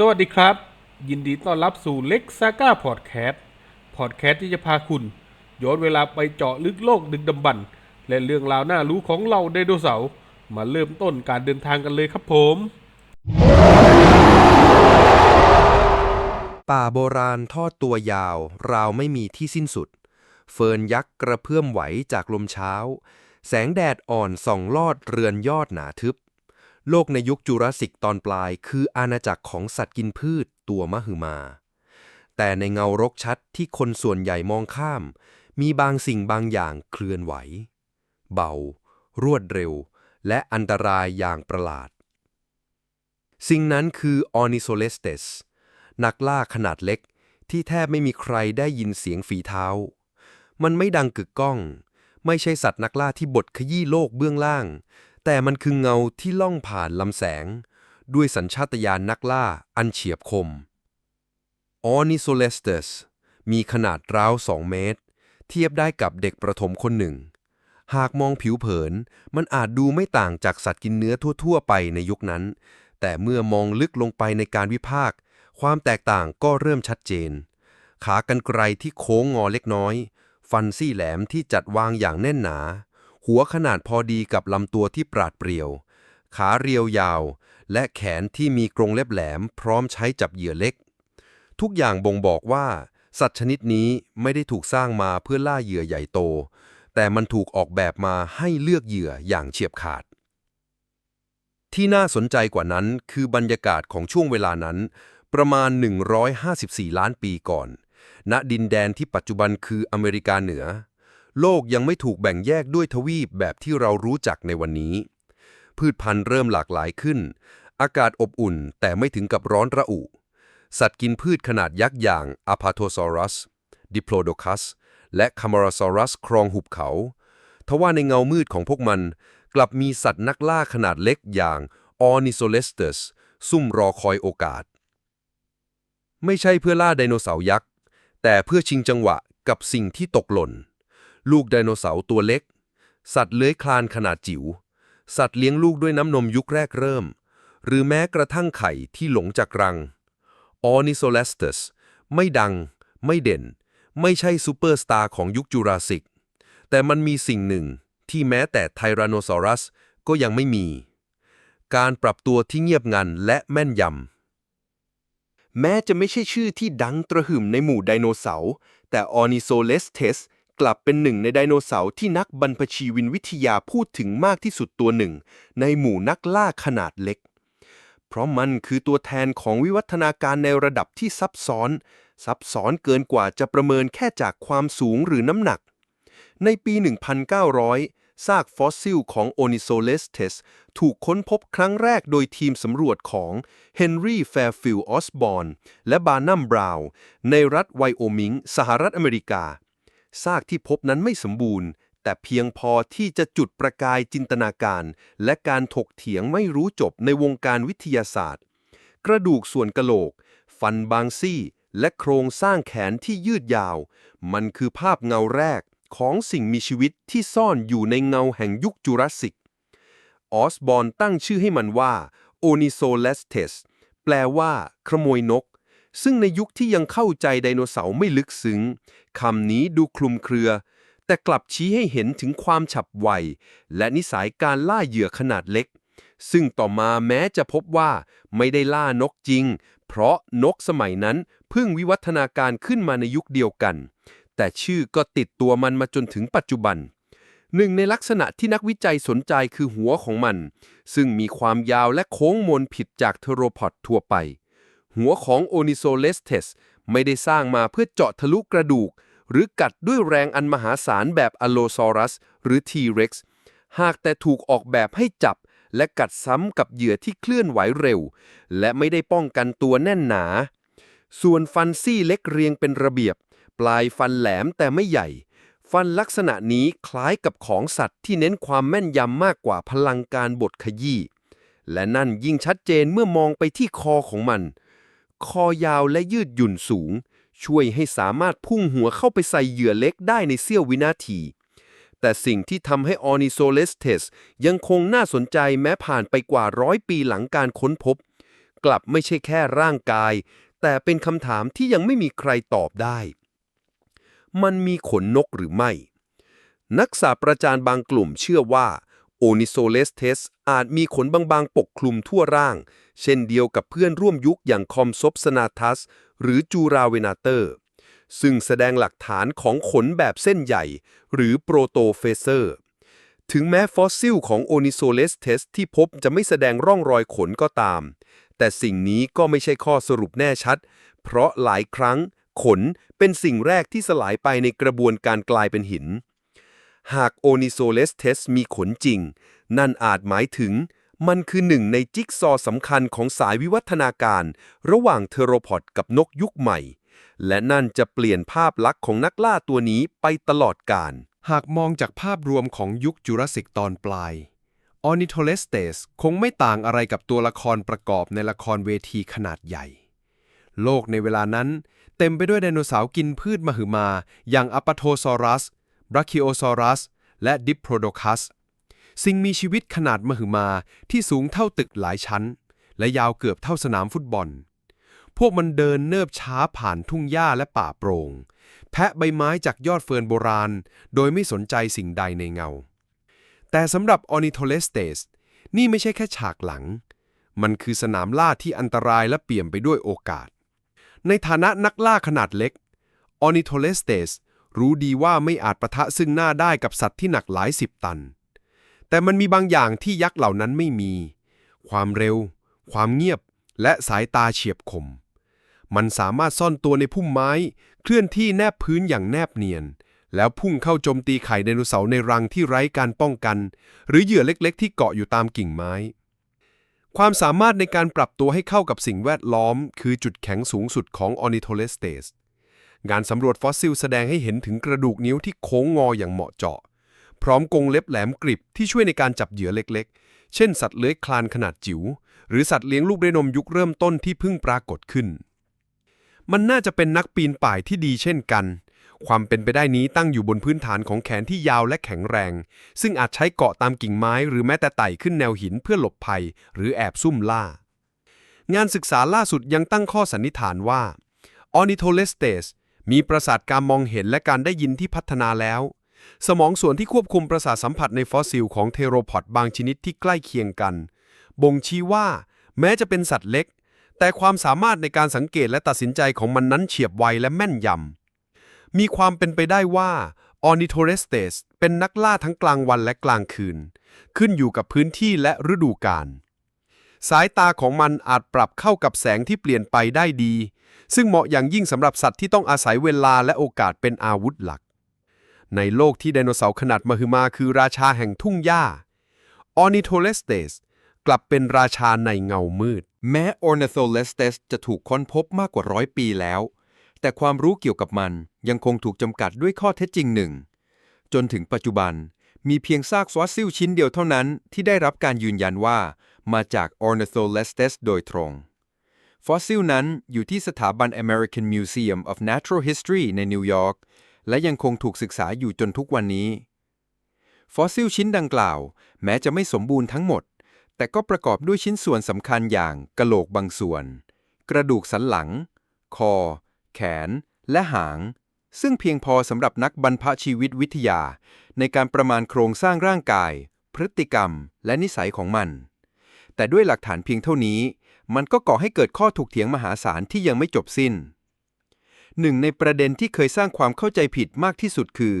สวัสดีครับ ยินดีต้อนรับสู่เล็กซาก้าพอดแคสต์พอดแคสต์ที่จะพาคุณ ย้อนเวลาไปเจาะลึกโลกดึกดำบรรพ์และเรื่องราวน่ารู้ของเราไดโนเสาร์มาเริ่มต้นการเดินทางกันเลยครับผม ป่าโบราณทอดตัวยาว ราวไม่มีที่สิ้นสุด เฟิร์นยักษ์กระเพื่อมไหวจากลมเช้า แสงแดดอ่อนส่องลอดเรือนยอดหนาทึบ โลกในยุคจูราสสิกตอนปลายคืออาณาจักรของสัตว์กินพืชตัวมหึมา แต่ในเงารกชัดที่คนส่วนใหญ่มองข้าม มีบางสิ่งบางอย่างเคลื่อนไหว เบา รวดเร็ว และอันตรายอย่างประหลาด สิ่งนั้นคือออนิโซเลสเตสนักล่าขนาดเล็กที่แทบไม่มีใครได้ยินเสียงฝีเท้า มันไม่ดังกึกก้อง ไม่ใช่สัตว์นักล่าที่บดขยี้โลกเบื้องล่าง แต่มันคือเงาที่ล่องผ่านลำแสง ด้วยสัญชาตญาณนักล่าอันเฉียบคม ออนิโซเลสเตสมีขนาดราว2เมตร เทียบได้กับเด็กประถมคนหนึ่ง หากมองผิวเผิน มันอาจดูไม่ต่างจากสัตว์กินเนื้อทั่ว ๆ ไปในยุคนั้น แต่เมื่อมองลึกลงไปในการวิพากษ์ความแตกต่างก็เริ่มชัดเจน ขากรรไกรที่โค้งงอเล็กน้อย ฟันซี่แหลมที่จัดวางอย่างแน่นหนา หัวขนาดพอดีกับลำตัวที่ปราดเปรียว ขาเรียวยาว และแขนที่มีกรงเล็บแหลม พร้อมใช้จับเหยื่อเล็ก ทุกอย่างบ่งบอกว่า สัตว์ชนิดนี้ไม่ได้ถูกสร้างมาเพื่อล่าเหยื่อใหญ่โต แต่มันถูกออกแบบมาให้เลือกเหยื่ออย่างเฉียบขาดที่น่าสนใจกว่านั้นคือบรรยากาศของช่วงเวลานั้น ประมาณ 154 ล้านปีก่อน ณดินแดนที่ปัจจุบันคืออเมริกาเหนือ โลกยังไม่ถูกแบ่งแยกด้วยทวีปแบบที่เรารู้จักในวันนี้ พืชพันธุ์เริ่มหลากหลายขึ้น อากาศอบอุ่นแต่ไม่ถึงกับร้อนระอุ สัตว์กินพืชขนาดยักษ์อย่าง a p a t o s a u r u s Diplodocus และ Camarasaurus ครองหุบเขา ทว่าในเงามืดของพวกมัน กลับมีสัตว์นักล่าขนาดเล็กอย่าง Ornitholestes ซุ่มรอคอยโอกาส ไม่ใช่เพื่อล่าไดโนเสาร์ยักษ์ แต่เพื่อชิงจังหวะกับสิ่งที่ตกหล่น ลูกไดโนเสาร์ตัวเล็ก สัตว์เลื้อยคลานขนาดจิ๋ว สัตว์เลี้ยงลูกด้วยน้ำนมยุคแรกเริ่ม หรือแม้กระทั่งไข่ที่หลงจากรัง Ornitholestes ไม่ดัง ไม่เด่น ไม่ใช่ซูเปอร์สตาร์ของยุคจูราสสิก แต่มันมีสิ่งหนึ่งที่แม้แต่ไทแรนโนซอรัสก็ยังไม่มี การปรับตัวที่เงียบงันและแม่นยำ แม้จะไม่ใช่ชื่อที่ดังตระหึ่มในหมู่ไดโนเสาร์ แต่ Ornitholestes กลับเป็นหนึ่งในไดโนเสาร์ที่นักบรรพชีวินวิทยาพูดถึงมากที่สุดตัวหนึ่ง ในหมู่นักล่าขนาดเล็ก เพราะมันคือตัวแทนของวิวัฒนาการในระดับที่ซับซ้อน ซับซ้อนเกินกว่าจะประเมินแค่จากความสูงหรือน้ำหนัก ในปี 1900 ซากฟอสซิลของ Ornitholestes ถูกค้นพบครั้งแรกโดยทีมสำรวจของ Henry Fairfield Osborn และบาร์นัมบราวน์ในรัฐไวโอมิง สหรัฐอเมริกา ซากที่พบนั้นไม่สมบูรณ์ แต่เพียงพอที่จะจุดประกายจินตนาการ และการถกเถียงไม่รู้จบในวงการวิทยาศาสตร์ กระดูกส่วนกะโหลก ฟันบางซี่ และโครงสร้างแขนที่ยืดยาว มันคือภาพเงาแรกของสิ่งมีชีวิตที่ซ่อนอยู่ในเงาแห่งยุคจูราสสิก ออสบอนตั้งชื่อให้มันว่า Ornitholestes แปลว่า ขโมยนก ซึ่งในยุคที่ยังเข้าใจไดโนเสาร์ไม่ลึกซึ้งคำนี้ดูคลุมเครือ แต่กลับชี้ให้เห็นถึงความฉับไว และนิสัยการล่าเหยื่อขนาดเล็ก ซึ่งต่อมาแม้จะพบว่าไม่ได้ล่านกจริง เพราะนกสมัยนั้นเพิ่งวิวัฒนาการขึ้นมาในยุคเดียวกัน แต่ชื่อก็ติดตัวมันมาจนถึงปัจจุบันหนึ่งในลักษณะที่นักวิจัยสนใจคือหัวของมัน ซึ่งมีความยาวและโค้งมนผิดจากเทโรพอดทั่วไป หัวของ Ornitholestes ไม่ได้สร้างมาเพื่อเจาะทะลุกระดูก หรือกัดด้วยแรงอันมหาศาลแบบ Allosaurus หรือ T-Rex หากแต่ถูกออกแบบให้จับ และกัดซ้ำกับเหยื่อที่เคลื่อนไหวเร็ว และไม่ได้ป้องกันตัวแน่นหนา ส่วนฟันซี่เล็กเรียงเป็นระเบียบ ปลายฟันแหลมแต่ไม่ใหญ่ ฟันลักษณะนี้คล้ายกับของสัตว์ที่เน้นความแม่นยำมากกว่าพลังการบดขยี้และนั่นยิ่งชัดเจนเมื่อมองไปที่คอของมัน คอยาวและยืดหยุ่นสูง ช่วยให้สามารถพุ่งหัวเข้าไปใส่เหยื่อเล็กได้ในเสี้ยววินาที แต่สิ่งที่ทำให้ Ornitholestes ยังคงน่าสนใจแม้ผ่านไปกว่าร้อยปีหลังการค้นพบ กลับไม่ใช่แค่ร่างกาย แต่เป็นคำถามที่ยังไม่มีใครตอบได้ มันมีขนนกหรือไม่ นักศาสตราจารย์บางกลุ่มเชื่อว่าโอนิโซเลสเทสอาจมีขนบางๆ ปกคลุมทั่วร่าง เช่นเดียวกับเพื่อนร่วมยุคอย่างคอมซบสนาทัส หรือจูราเวนาเตอร์ ซึ่งแสดงหลักฐานของขนแบบเส้นใหญ่ หรือโปรโตเฟเซอร์ ถึงแม้ฟอสซิลของโอนิโซเลสเทสที่พบจะไม่แสดงร่องรอยขนก็ตาม แต่สิ่งนี้ก็ไม่ใช่ข้อสรุปแน่ชัด เพราะหลายครั้งขนเป็นสิ่งแรกที่สลายไปในกระบวนการกลายเป็นหิน หากโอนิโซเลสเทสมีขนจริง นั่นอาจหมายถึง มันคือหนึ่งในจิ๊กซอสำคัญของสายวิวัฒนาการ ระหว่างเทโรพอดกับนกยุคใหม่ และนั่นจะเปลี่ยนภาพลักษณ์ของนักล่าตัวนี้ไปตลอดกาลหากมองจากภาพรวมของยุคจูราสสิกตอนปลายออนิโทเลสเตสคงไม่ต่างอะไรกับตัวละครประกอบในละครเวทีขนาดใหญ่ โลกในเวลานั้น เต็มไปด้วยไดโนเสาร์กินพืชมหึมา อย่างอัปโทซอรัสบราคิโอซอรัส และดิปโพรโดคัส สิ่งมีชีวิตขนาดมหึมาที่สูงเท่าตึกหลายชั้น และยาวเกือบเท่าสนามฟุตบอล พวกมันเดินเนิบช้าผ่านทุ่งหญ้าและป่าโปรง่งแพะใบไม้จากยอดเฟิร์นโบราณ โดยไม่สนใจสิ่งใดในเงา แต่สำหรับออนิโทเลสเตสนี่ไม่ใช่แค่ฉากหลัง มันคือสนามล่าที่อันตรายและเปี่ยมไปด้วยโอกาส ในฐานะนักล่าขนาดเล็กออนิโทเลสเตสรู้ดีว่าไม่อาจประทะซึ่งหน้าได้กับสัตว์ที่หนักหลายสิบตัน แต่มันมีบางอย่างที่ยักษ์เหล่านั้นไม่มี ความเร็ว ความเงียบ และสายตาเฉียบคม มันสามารถซ่อนตัวในพุ่มไม้ เคลื่อนที่แนบพื้นอย่างแนบเนียน แล้วพุ่งเข้าโจมตีไข่ไดโนเสาร์ในรังที่ไร้การป้องกัน หรือเหยื่อเล็กๆ ที่เกาะอยู่ตามกิ่งไม้ ความสามารถในการปรับตัวให้เข้ากับสิ่งแวดล้อม คือจุดแข็งสูงสุดของออนิโทเลสเตสงานสำรวจฟอสซิลแสดงให้เห็นถึงกระดูกนิ้วที่โค้งงออย่างเหมาะเจาะ พร้อมกรงเล็บแหลมกริบที่ช่วยในการจับเหยื่อเล็กๆ เช่นสัตว์เลื้อยคลานขนาดจิ๋ว หรือสัตว์เลี้ยงลูกด้วยนมยุคเริ่มต้นที่เพิ่งปรากฏขึ้น มันน่าจะเป็นนักปีนป่ายที่ดีเช่นกัน ความเป็นไปได้นี้ตั้งอยู่บนพื้นฐานของแขนที่ยาวและแข็งแรง ซึ่งอาจใช้เกาะตามกิ่งไม้หรือแม้แต่ไต่ขึ้นแนวหินเพื่อหลบภัย หรือแอบซุ่มล่า งานศึกษาล่าสุดยังตั้งข้อสันนิษฐานว่าออนิโทเลสเตสมีประสาทการมองเห็นและการได้ยินที่พัฒนาแล้ว สมองส่วนที่ควบคุมประสาทสัมผัสในฟอสซิลของเทโรพอดบางชนิดที่ใกล้เคียงกัน บ่งชี้ว่า แม้จะเป็นสัตว์เล็ก แต่ความสามารถในการสังเกตและตัดสินใจของมันนั้นเฉียบไวและแม่นยำ มีความเป็นไปได้ว่าออนิโทเรสเตสเป็นนักล่าทั้งกลางวันและกลางคืน ขึ้นอยู่กับพื้นที่และฤดูกาลสายตาของมันอาจปรับเข้ากับแสงที่เปลี่ยนไปได้ดี ซึ่งเหมาะอย่างยิ่งสำหรับสัตว์ที่ต้องอาศัยเวลาและโอกาสเป็นอาวุธหลัก ในโลกที่ไดโนเสาร์ขนาดมหึมาคือราชาแห่งทุ่งหญ้าออนิโทเลสเตสกลับเป็นราชาในเงามืด แม้ Ornitholestes จะถูกค้นพบมากกว่าร้อยปีแล้ว แต่ความรู้เกี่ยวกับมันยังคงถูกจำกัดด้วยข้อเท็จจริงหนึ่ง จนถึงปัจจุบันมีเพียงซากฟอสซิลชิ้นเดียวเท่านั้นที่ได้รับการยืนยันว่ามาจาก Ornitholestes โดยตรง ฟอสซิลนั้นอยู่ที่สถาบัน American Museum of Natural History ในนิวยอร์ก และยังคงถูกศึกษาอยู่จนทุกวันนี้ ฟอสซิลชิ้นดังกล่าว แม้จะไม่สมบูรณ์ทั้งหมด แต่ก็ประกอบด้วยชิ้นส่วนสำคัญอย่างกะโหลกบางส่วน กระดูกสันหลัง คอ แขน และหาง ซึ่งเพียงพอสำหรับนักบรรพชีวิตวิทยา ในการประมาณโครงสร้างร่างกาย พฤติกรรม และนิสัยของมัน แต่ด้วยหลักฐานเพียงเท่านี้ มันก็ก่อให้เกิดข้อถกเถียงมหาศาลที่ยังไม่จบสิ้น หนึ่งในประเด็นที่เคยสร้างความเข้าใจผิดมากที่สุดคือ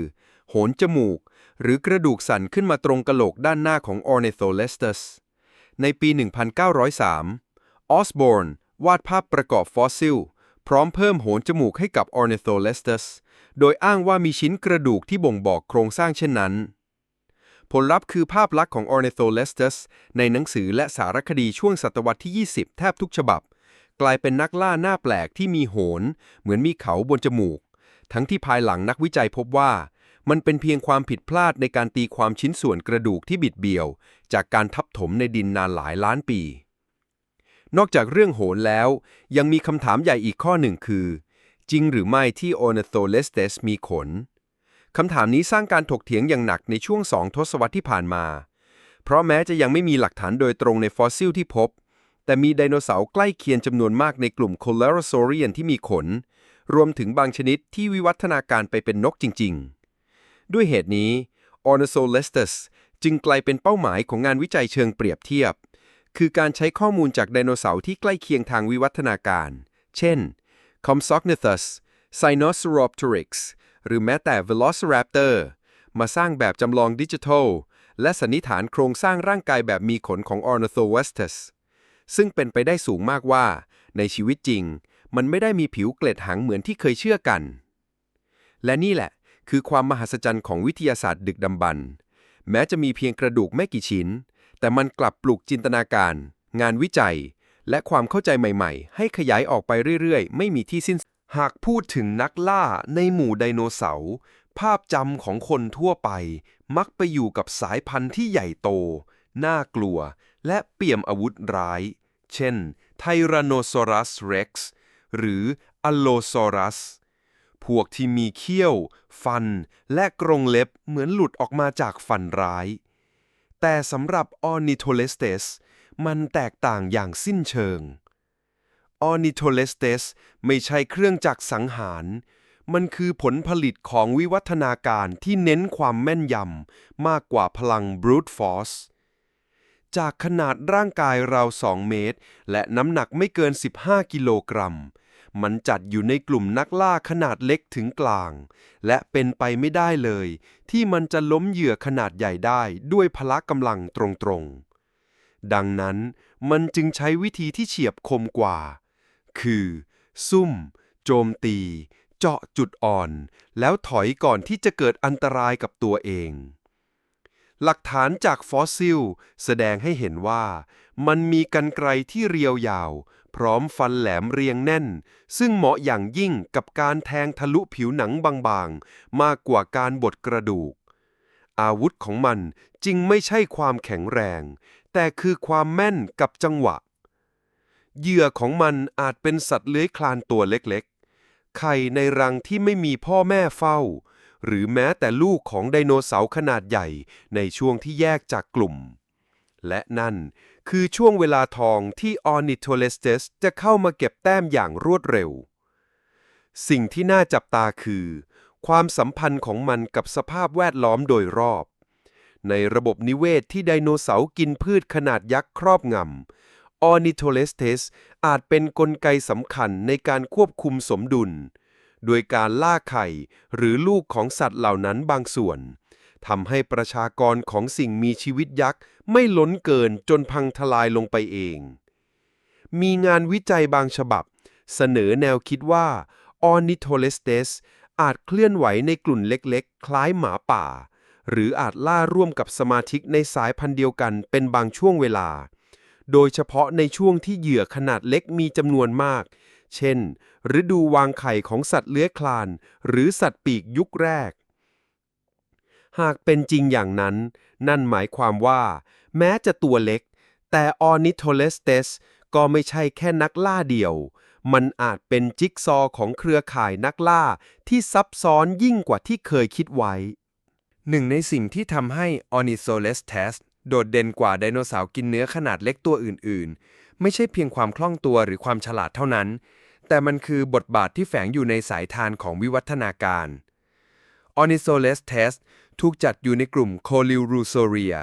โหนจมูก หรือกระดูกสันขึ้นมาตรงกระโหลกด้านหน้าของ Ornitholestes ในปี 1903 ออสบอร์นวาดภาพประกอบฟอสซิล พร้อมเพิ่มโหนจมูกให้กับ Ornitholestes โดยอ้างว่ามีชิ้นกระดูกที่บ่งบอกโครงสร้างเช่นนั้น ผลลัพธ์คือภาพลักษณ์ของ Ornitholestes ในหนังสือและสารคดีช่วงศตวรรษที่ 20 แทบทุกฉบับ กลายเป็นนักล่าหน้าแปลกที่มีโหน เหมือนมีเขาบนจมูก ทั้งที่ภายหลังนักวิจัยพบว่า มันเป็นเพียงความผิดพลาดในการตีความชิ้นส่วนกระดูกที่บิดเบี้ยว จากการทับถมในดินนานหลายล้านปี นอกจากเรื่องโหนแล้ว ยังมีคำถามใหญ่อีกข้อหนึ่งคือ จริงหรือไม่ที่ Ornitholestes มีขนคำถามนี้สร้างการถกเถียงอย่างหนักในช่วงสองทศวรรษที่ผ่านมา เพราะแม้จะยังไม่มีหลักฐานโดยตรงในฟอสซิลที่พบ แต่มีไดโนเสาร์ใกล้เคียงจำนวนมากในกลุ่ม c o l e r a s a u r i a n ที่มีขน รวมถึงบางชนิดที่วิวัฒนาการไปเป็นนกจริง ๆ ด้วยเหตุนี้ Ornitholestes จึงกลายเป็นเป้าหมายของงานวิจัยเชิงเปรียบเทียบ คือการใช้ข้อมูลจากไดโนเสาร์ที่ใกล้เคียงทางวิวัฒนาการ เช่น Compsognathus Sinosauropteryx หรือแม้แต่ Velociraptor มาสร้างแบบจำลองดิจิทัล และสันนิษฐานโครงสร้างร่างกายแบบมีขนของ Ornitholestes ซึ่งเป็นไปได้สูงมากว่า ในชีวิตจริง มันไม่ได้มีผิวเกล็ดหางเหมือนที่เคยเชื่อกัน และนี่แหละ คือความมหัศจรรย์ของวิทยาศาสตร์ดึกดำบรรพ์แม้จะมีเพียงกระดูกไม่กี่ชิ้น แต่มันกลับปลุกจินตนาการ งานวิจัย และความเข้าใจใหม่ ๆ ให้ขยายออกไปเรื่อยๆ ไม่มีที่สิ้น หากพูดถึงนักล่าในหมู่ไดโนเสาร์ภาพจำของคนทั่วไป มักไปอยู่กับสายพันธุ์ที่ใหญ่โต น่ากลัว และเปี่ยมอาวุธร้าย เช่น Tyrannosaurus rex หรือ Allosaurus พวกที่มีเขี้ยว ฟัน และกรงเล็บเหมือนหลุดออกมาจากฟันร้าย แต่สำหรับ Ornitholestes มันแตกต่างอย่างสิ้นเชิง Ornitholestes ไม่ใช่เครื่องจักรสังหาร มันคือผลผลิตของวิวัฒนาการที่เน้นความแม่นยำมากกว่าพลัง brute force จากขนาดร่างกายราว 2 เมตร และน้ำหนักไม่เกิน 15 กิโลกรัม มันจัดอยู่ในกลุ่มนักล่าขนาดเล็กถึงกลาง และเป็นไปไม่ได้เลย ที่มันจะล้มเหยื่อขนาดใหญ่ได้ด้วยพละกำลังตรงๆ ดังนั้นมันจึงใช้วิธีที่เฉียบคมกว่า คือ ซุ่ม โจมตี เจาะจุดอ่อน แล้วถอยก่อนที่จะเกิดอันตรายกับตัวเอง หลักฐานจากฟอสซิล แสดงให้เห็นว่า มันมีกันไกรที่เรียวยาว พร้อมฟันแหลมเรียงแน่น ซึ่งเหมาะอย่างยิ่งกับการแทงทะลุผิวหนังบางๆ มากกว่าการบดกระดูก อาวุธของมันจึงไม่ใช่ความแข็งแรง แต่คือความแม่นกับจังหวะ เหยื่อของมันอาจเป็นสัตว์เลื้อยคลานตัวเล็กๆ ไข่ในรังที่ไม่มีพ่อแม่เฝ้า หรือแม้แต่ลูกของไดโนเสาร์ขนาดใหญ่ในช่วงที่แยกจากกลุ่ม และนั่นคือช่วงเวลาทองที่ Ornitholestes จะเข้ามาเก็บแต้มอย่างรวดเร็ว สิ่งที่น่าจับตาคือ ความสัมพันธ์ของมันกับสภาพแวดล้อมโดยรอบ ในระบบนิเวศที่ไดโนเสาร์กินพืชขนาดยักษ์ครอบงำ Ornitholestes อาจเป็นนกลไกสำคัญในการควบคุมสมดุล โดยการล่าไข่ หรือลูกของสัตว์เหล่านั้นบางส่วนทำให้ประชากรของสิ่งมีชีวิตยักษ์ไม่ล้นเกินจนพังทลายลงไปเอง มีงานวิจัยบางฉบับ เสนอแนวคิดว่า Ornitholestes อาจเคลื่อนไหวในกลุ่มเล็กๆ คล้ายหมาป่า หรืออาจล่าร่วมกับสมาชิกในสายพันธุ์เดียวกันเป็นบางช่วงเวลา โดยเฉพาะในช่วงที่เหยื่อขนาดเล็กมีจำนวนมาก เช่น ฤดูวางไข่ของสัตว์เลื้อยคลาน หรือสัตว์ปีกยุคแรก หากเป็นจริงอย่างนั้น นั่นหมายความว่า แม้จะตัวเล็ก แต่ Ornitholestes ก็ไม่ใช่แค่นักล่าเดี่ยว มันอาจเป็นจิ๊กซอของเครือข่ายนักล่าที่ซับซ้อนยิ่งกว่าที่เคยคิดไว้ หนึ่งในสิ่งที่ทำให้ Ornitholestes โดดเด่นกว่าไดโนเสาร์กินเนื้อขนาดเล็กตัวอื่น ๆ ไม่ใช่เพียงความคล่องตัวหรือความฉลาดเท่านั้น แต่มันคือบทบาทที่แฝงอยู่ในสายทานของวิวัฒนาการ Ornitholestes ถูกจัดอยู่ในกลุ่ม Coelurosauria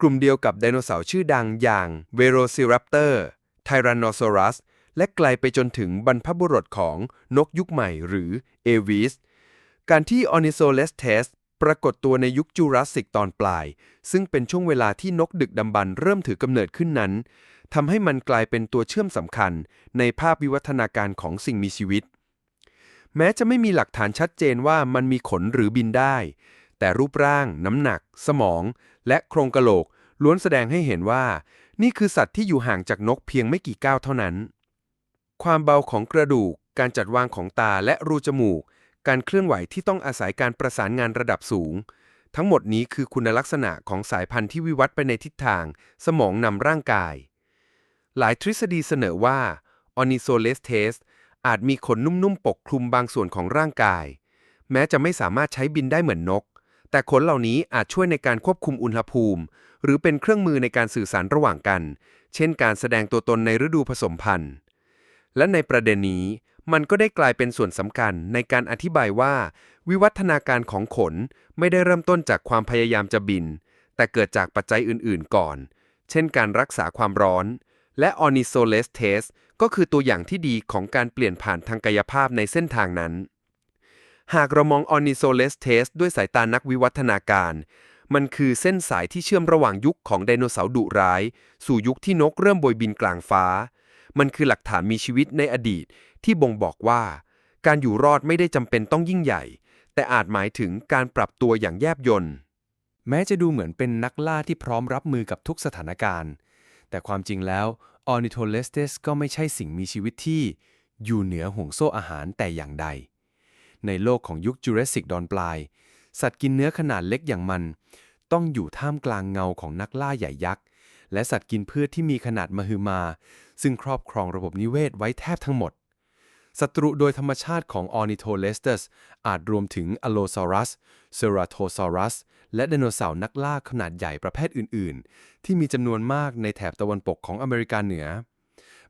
กลุ่มเดียวกับไดโนเสาร์ชื่อดังอย่าง Velociraptor Tyrannosaurus และไกลไปจนถึงบรรพบุรุษของนกยุคใหม่หรือ Aves การที่ Ornitholestes ปรากฏตัวในยุคจูราสสิกตอนปลาย ซึ่งเป็นช่วงเวลาที่นกดึกดำบรรพ์เริ่มถือกำเนิดขึ้นนั้น ทำให้มันกลายเป็นตัวเชื่อมสำคัญ ในภาพวิวัฒนาการของสิ่งมีชีวิต แม้จะไม่มีหลักฐานชัดเจนว่ามันมีขนหรือบินได้ แต่รูปร่าง น้ำหนัก สมอง และโครงกะโหลก ล้วนแสดงให้เห็นว่า นี่คือสัตว์ที่อยู่ห่างจากนกเพียงไม่กี่ก้าวเท่านั้น ความเบาของกระดูก การจัดวางของตาและรูจมูก การเคลื่อนไหวที่ต้องอาศัยการประสานงานระดับสูงทั้งหมดนี้คือคุณลักษณะของสายพันธุ์ที่วิวัฒน์ไปในทิศทาง สมองนำร่างกาย หลายทฤษฎีเสนอว่า Ornitholestes อาจมีขนนุ่มๆ ปกคลุมบางส่วนของร่างกาย แม้จะไม่สามารถใช้บินได้เหมือนนก แต่ขนเหล่านี้อาจช่วยในการควบคุมอุณหภูมิ หรือเป็นเครื่องมือในการสื่อสารระหว่างกัน เช่นการแสดงตัวตนในฤดูผสมพันธุ์ และในประเด็นนี้มันก็ได้กลายเป็นส่วนสำคัญในการอธิบายว่า วิวัฒนาการของขนไม่ได้เริ่มต้นจากความพยายามจะบิน แต่เกิดจากปัจจัยอื่นๆ ก่อน เช่นการรักษาความร้อน และออนิโซเลสเทสก็คือตัวอย่างที่ดีของการเปลี่ยนผ่านทางกายภาพในเส้นทางนั้น หากเรามองออนิโซเลสเทสด้วยสายตานักวิวัฒนาการ มันคือเส้นสายที่เชื่อมระหว่างยุคของไดโนเสาร์ดุร้าย สู่ยุคที่นกเริ่มบยบินกลางฟ้า มันคือหลักฐานมีชีวิตในอดีต ที่บ่งบอกว่า การอยู่รอดไม่ได้จำเป็นต้องยิ่งใหญ่ แต่อาจหมายถึงการปรับตัวอย่างแยบยลแม้จะดูเหมือนเป็นนักล่าที่พร้อมรับมือกับทุกสถานการณ์ แต่ความจริงแล้ว Ornitholestes ก็ไม่ใช่สิ่งมีชีวิตที่ อยู่เหนือห่วงโซ่อาหารแต่อย่างใด ในโลกของยุคจูราสสิกดอนปลาย สัตว์กินเนื้อขนาดเล็กอย่างมัน ต้องอยู่ท่ามกลางเงาของนักล่าใหญ่ยักษ์ และสัตว์กินพืชที่มีขนาดมหึมา ซึ่งครอบครองระบบนิเวศไว้แทบทั้งหมดศัตรูโดยธรรมชาติของ Ornitholestes อาจรวมถึง Allosaurus, Ceratosaurus และไดโนเสาร์นักล่าขนาดใหญ่ประเภทอื่น ๆ ที่มีจำนวนมากในแถบตะวันตกของอเมริกาเหนือ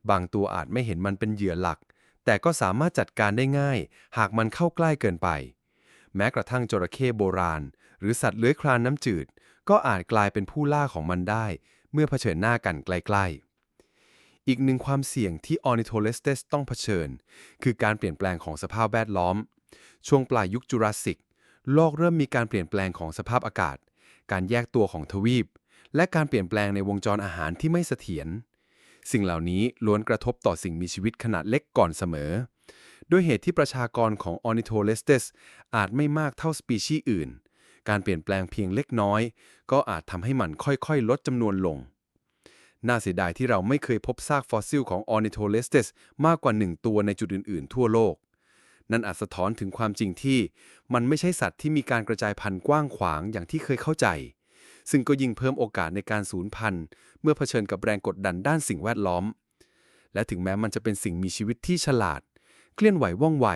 บางตัวอาจไม่เห็นมันเป็นเหยื่อหลัก แต่ก็สามารถจัดการได้ง่าย หากมันเข้าใกล้เกินไป แม้กระทั่งจระเข้โบราณ หรือสัตว์เลื้อยคลานน้ำจืด ก็อาจกลายเป็นผู้ล่าของมันได้ เมื่อเผชิญหน้ากันใกล้ๆอีกหนึ่งความเสี่ยงที่ Ornitholestes ต้องเผชิญ คือการเปลี่ยนแปลงของสภาพแวดล้อม ช่วงปลายยุคจูราสสิก โลกเริ่มมีการเปลี่ยนแปลงของสภาพอากาศ การแยกตัวของทวีป และการเปลี่ยนแปลงในวงจรอาหารที่ไม่เสถียร สิ่งเหล่านี้ล้วนกระทบต่อสิ่งมีชีวิตขนาดเล็กก่อนเสมอ ด้วยเหตุที่ประชากรของ Ornitholestes อาจไม่มากเท่าสปีชีส์อื่น การเปลี่ยนแปลงเพียงเล็กน้อย ก็อาจทำให้มันค่อยๆ ลดจำนวนลง น่าเสียดายที่เราไม่เคยพบซากฟอสซิลของ Ornitholestes มากกว่าหนึ่งตัวในจุดอื่น ๆ ทั่วโลก นั่นอาจสะท้อนถึงความจริงที่ มันไม่ใช่สัตว์ที่มีการกระจายพันธุ์กว้างขวางอย่างที่เคยเข้าใจ ซึ่งก็ยิ่งเพิ่มโอกาสในการสูญพันธุ์ เมื่อเผชิญกับแรงกดดันด้านสิ่งแวดล้อม และถึงแม้มันจะเป็นสิ่งมีชีวิตที่ฉลาด เคลื่อนไหวว่องไว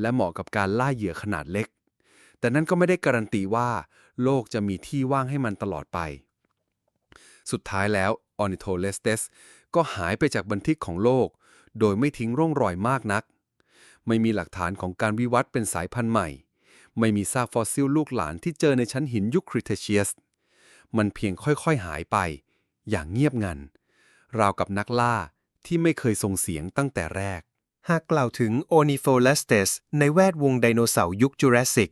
และเหมาะกับการล่าเหยื่อขนาดเล็ก แต่นั่นก็ไม่ได้การันตีว่า โลกจะมีที่ว่างให้มันตลอดไป สุดท้ายแล้ว Ornitholestes ก็หายไปจากบันทึกของโลก โดยไม่ทิ้งร่องรอยมากนัก ไม่มีหลักฐานของการวิวัฒน์เป็นสายพันธุ์ใหม่ ไม่มีซากฟอสซิลลูกหลานที่เจอในชั้นหินยุคคริเทเชียส มันเพียงค่อยๆหายไป อย่างเงียบงัน ราวกับนักล่าที่ไม่เคยส่งเสียงตั้งแต่แรก หากกล่าวถึง Ornitholestes ในแวดวงไดโนเสาร์ยุคจูราสสิก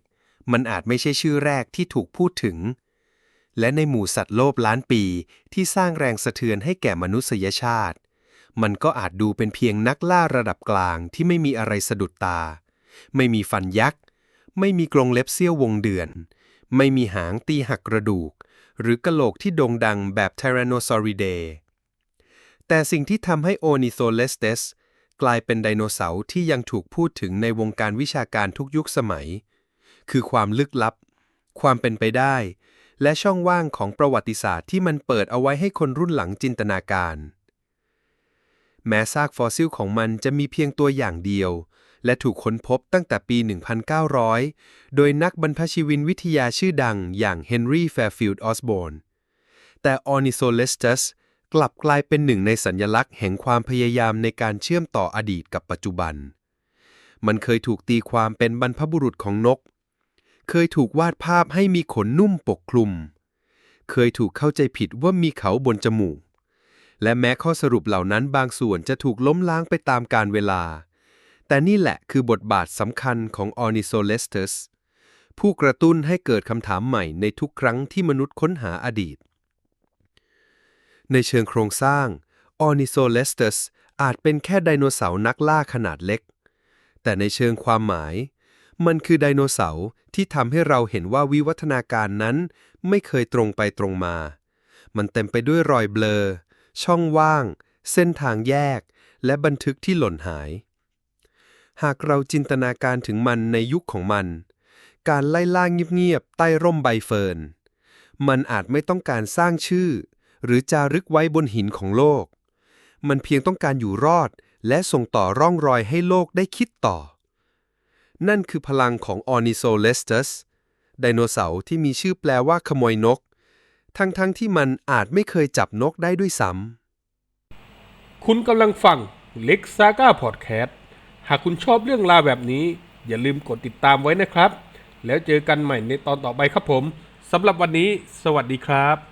มันอาจไม่ใช่ชื่อแรกที่ถูกพูดถึง และในหมู่สัตว์โลกล้านปีที่สร้างแรงสะเทือนให้แก่มนุษยชาติ มันก็อาจดูเป็นเพียงนักล่าระดับกลางที่ไม่มีอะไรสะดุดตา ไม่มีฟันยักษ์ ไม่มีกรงเล็บเสี้ยววงเดือน ไม่มีหางตีหักกระดูก หรือกะโหลกที่โด่งดังแบบ Tyrannosauridae แต่สิ่งที่ทำให้ Ornitholestes กลายเป็นไดโนเสาร์ที่ยังถูกพูดถึงในวงการวิชาการทุกยุคสมัย คือความลึกลับ ความเป็นไปได้ และช่องว่างของประวัติศาสตร์ที่มันเปิดเอาไว้ให้คนรุ่นหลังจินตนาการ แม้ซากฟอสซิลของมันจะมีเพียงตัวอย่างเดียว และถูกค้นพบตั้งแต่ปี 1900 โดยนักบรรพชีวินวิทยาชื่อดังอย่างเฮนรี่แฟร์ฟิลด์ออสโบนแต่ Ornitholestes กลับกลายเป็นหนึ่งในสัญญลักษณ์แห่งความพยายามในการเชื่อมต่ออดีตกับปัจจุบัน มันเคยถูกตีความเป็นบรรพบุรุษของนก เคยถูกวาดภาพให้มีขนนุ่มปกคลุม เคยถูกเข้าใจผิดว่ามีเขาบนจมูก และแม้ข้อสรุปเหล่านั้นบางส่วนจะถูกล้มล้างไปตามกาลเวลา แต่นี่แหละคือบทบาทสำคัญของ Ornitholestes ผู้กระตุ้นให้เกิดคำถามใหม่ในทุกครั้งที่มนุษย์ค้นหาอดีต ในเชิงโครงสร้าง Ornitholestes อาจเป็นแค่ไดโนเสาร์นักล่าขนาดเล็ก แต่ในเชิงความหมาย มันคือไดโนเสาร์ที่ทำให้เราเห็นว่าวิวัฒนาการนั้นไม่เคยตรงไปตรงมา มันเต็มไปด้วยรอยเบลอ ช่องว่าง เส้นทางแยก และบันทึกที่หล่นหาย หากเราจินตนาการถึงมันในยุคของมัน การไล่ล่าเงียบๆใต้ร่มใบเฟิร์น มันอาจไม่ต้องการสร้างชื่อ หรือจารึกไว้บนหินของโลก มันเพียงต้องการอยู่รอด และส่งต่อร่องรอยให้โลกได้คิดต่อ นั่นคือพลังของ Ornitholestes ไดโนเสาร์ที่มีชื่อแปลว่าขโมยนก ทั้งๆทที่มันอาจไม่เคยจับนกได้ด้วยซ้ำ คุณกำลังฟังเล็กซาก้าพอดแคสต์ หากคุณชอบเรื่องราวแบบนี้ อย่าลืมกดติดตามไว้นะครับ แล้วเจอกันใหม่ในตอนต่อไปครับผม สำหรับวันนี้ สวัสดีครับ